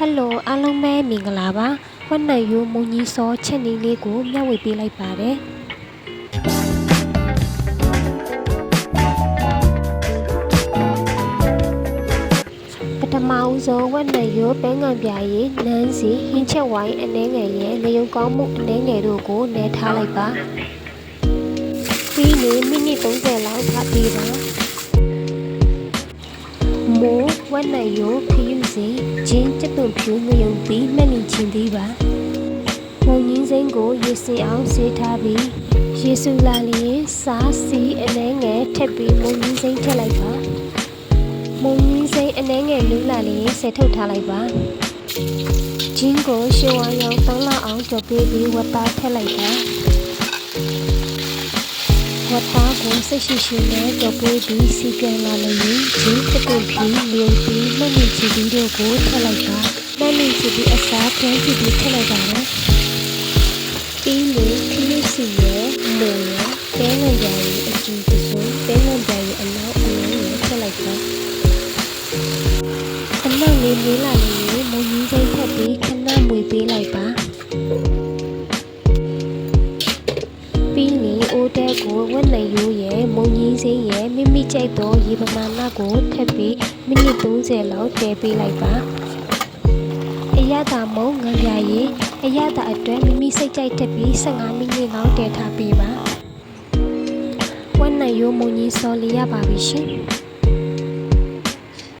ဟယ်လိုအားလုံးပဲမင်္ဂလာပါဝက်နိုင်ရိုးမုံကြီးစောချက်နေလေးကိုမျှဝေပေးလိုက်ပါတယ်ပထမဦးဆုံးဝက်နိုင်ရိုးပဲငံပြာရည်နန်းစီဟင်းချက်ဝိုင်းအနှဲငယ်ရဲ့နေုံကောင်းမှုအနှဲငယ်တို့ကိုလဲထားလိုက်ပါပြီးနေမိနစ်30လောက်ထားပြီးပါမိုးဝက်နိုင်ရိုးခယူစီဂျင်း ကျပွန်ဖြူငရုံပြီးမှတ်နေချင်းသေးပါမုံငင်းစိမ်းကိုရေစင်အောင်ဆေးထားပြီးရေဆူလာလျင်စားစီအနှဲငယ်ထက်ပြီးမုံငင်းစိမ်းထည့်လိုက်ပါမုံကြီးစိမ်းအနှဲငယ်လူးလာလေးဆယ်ထုတ်ထားလိုက်ပါဂျင်းကိုရှေဝါရောင်သုံးလောက်အောင်ကြော်ပေးပြီးဝတ်သားထည့်လိုက်ပါ ဝတ်သားကိုစိတ်ရှိရှိနဲ့ကြော်ပေးပြီးစီကံလာလို့ရင်ဂျင်းတစ်ပွင့်ဖြီးလျုံပြီးမှတ်မိချီပြီးတို့ကိုထည့်လိုက်ပါမှတ်မိချီပြီးအစားတွန်းချီပြီးထည့်လိုက်ပါနော်ပြီးလို့ခရစ်စီရဲ့မေရဲ့တဲငံကြရဲ့အကျူတစုံတဲငံကြရဲ့အနောက်အလုံးကိုထည့်လိုက်ပါခဏလေးလေးလာလေးမုံကြီးစိတ်ထက်ပြီးခဏမွေပေးလိုက်ပါပြီးရင် အိုးတဲကိုဝက်နိုင်ရိုးရဲ့မုံကြီးစိမ်းရဲ့မိမိကြိုက်သောရေပမာဏကိုထပ်ပြီးမိနစ်30လောက်တည်ပေးလိုက်ပါအရသာမုံငံပြရေအရသာအတွက်မိမိစိတ်ကြိုက်ထပ်ပြီး15မိနစ်လောက်တည်ထားပေးပါဝက်နိုင်ရိုးမုံကြီးစော်လေးရပါပြီရှင်